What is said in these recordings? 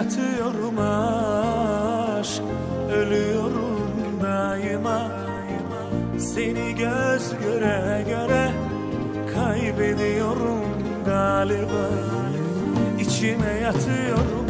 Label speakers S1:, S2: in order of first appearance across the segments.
S1: yatıyorum aşk. Ölüyorum daima Seni göz göre göre Kaybediyorum galiba. İçime yatıyorum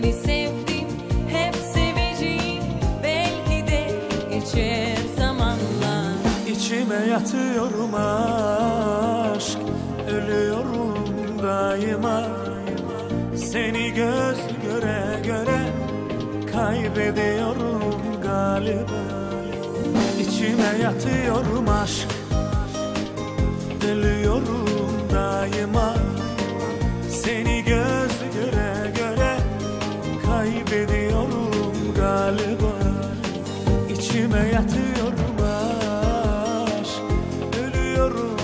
S2: Seni sevdim hep seveceğim. Belki de geçer zamanla
S1: İçime yatıyorum aşk Ölüyorum daima Seni göz göre göre Kaybediyorum galiba. İçime yatıyorum aşk Ölüyorum daima Kaybediyorum galiba. İçime yatıyorum aşk. Ölüyorum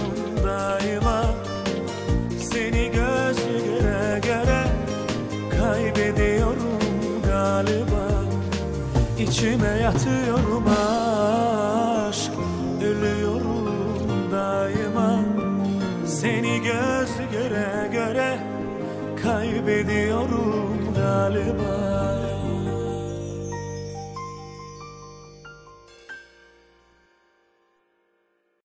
S1: daima. Seni göz göre göre Kaybediyorum galiba. İçime yatıyorum aşk. Ölüyorum daima. Seni göz göre göre Kaybediyorum galiba